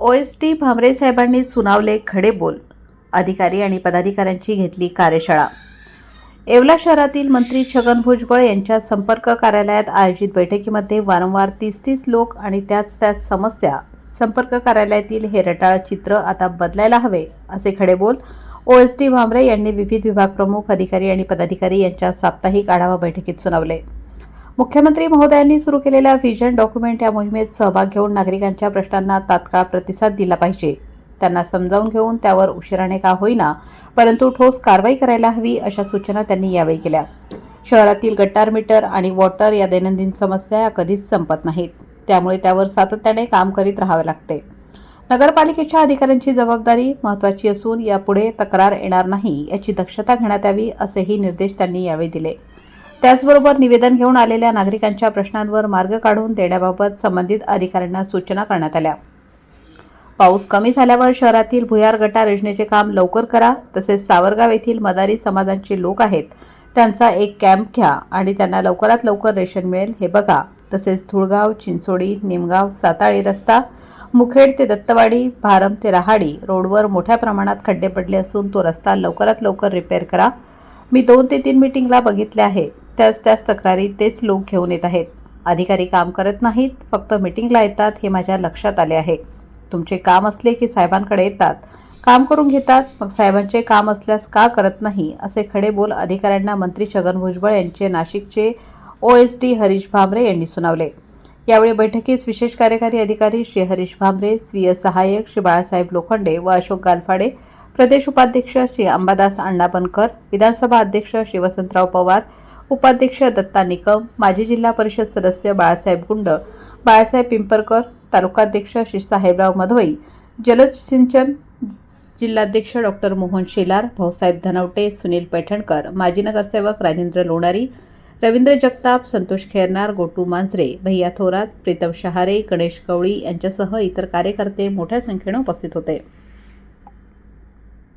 O S T Bhamre साहेबांनी सुनावले खडे बोल. अधिकारी आणि पदाधिकाऱ्यांची घेतली कार्यशाळा. येवला शहरातील मंत्री छगन भुजबळ यांच्या संपर्क कार्यालयात आयोजित बैठकीमध्ये वारंवार तीस तीस लोक आणि त्याच त्याच समस्या संपर्क कार्यालयातील हे रटाळ चित्र आता बदलायला हवे असे खडे बोल ओ एस टी भामरे यांनी विविध विभाग प्रमुख अधिकारी आणि पदाधिकारी यांच्या साप्ताहिक आढावा बैठकीत सुनावले. मुख्यमंत्री महोदयांनी सुरू केलेल्या व्हिजन डॉक्युमेंट या मोहिमेत सहभाग घेऊन नागरिकांच्या प्रश्नांना तात्काळ प्रतिसाद दिला पाहिजे. त्यांना समजावून घेऊन त्यावर उशिराने का होईना परंतु ठोस कारवाई करायला हवी अशा सूचना त्यांनी यावेळी केल्या. शहरातील गट्टार मीटर आणि वॉटर या दैनंदिन समस्या या कधीच संपत नाहीत. त्यामुळे त्यावर सातत्याने काम करीत राहावे लागते. नगरपालिकेच्या अधिकाऱ्यांची जबाबदारी महत्त्वाची असून यापुढे तक्रार येणार नाही याची दक्षता घेण्यात यावी असेही निर्देश त्यांनी यावेळी दिले. त्याचबरोबर निवेदन घेऊन आलेल्या नागरिकांच्या प्रश्नांवर मार्ग काढून देण्याबाबत संबंधित अधिकाऱ्यांना सूचना करण्यात आल्या. पाऊस कमी झाल्यावर शहरातील भुयार गटार योजनेचे काम लवकर करा तसेच सावरगाव येथील मदारी समाजांचे लोक आहेत त्यांचा एक कॅम्प घ्या आणि त्यांना लवकरात लवकर रेशन मिळेल हे बघा. तसेच धुळगाव चिंचोडी निमगाव साताळी रस्ता मुखेड ते दत्तवाडी भारम ते रहाडी रोडवर मोठ्या प्रमाणात खड्डे पडले असून तो रस्ता लवकरात लवकर रिपेअर करा. मी दोन ते तीन मिटिंगला बघितले आहे. त्याच त्याच तक्रारी तेच लोक घेऊन येत आहेत. अधिकारी काम करत नाहीत फक्त मिटिंगला येतात हे माझ्या लक्षात आले आहे. तुमचे काम असले की साहेबांकडे येतात. काम करून घेतात मग साहेबांचे काम असल्यास का करत नाही असे खडे बोल अधिकाऱ्यांना मंत्री छगन भुजबळ यांचे नाशिकचे O S D Harish Bhamre यांनी सुनावले. यावेळी बैठकीस विशेष कार्यकारी अधिकारी श्री हरीश भामरे स्वीय सहाय्यक श्री बाळासाहेब लोखंडे व अशोक गालफाडे प्रदेश उपाध्यक्ष श्री अंबादास अण्णापनकर विधानसभा अध्यक्ष श्री वसंतराव पवार उपाध्यक्ष दत्ता निकम माजी जिल्हा परिषद सदस्य बाळासाहेब गुंड बाळासाहेब पिंपरकर तालुकाध्यक्ष श्री साहेबराव मधोई जलज सिंचन जिल्हाध्यक्ष डॉक्टर मोहन शेलार भाऊसाहेब धनवटे सुनील पैठणकर माजी नगरसेवक राजेंद्र लोणारी रवींद्र जगताप संतोष खेरनार गोटू मांजरे भैया थोरात प्रीतम शहारे गणेश कवळी यांच्यासह इतर कार्यकर्ते मोठ्या संख्येने उपस्थित होते.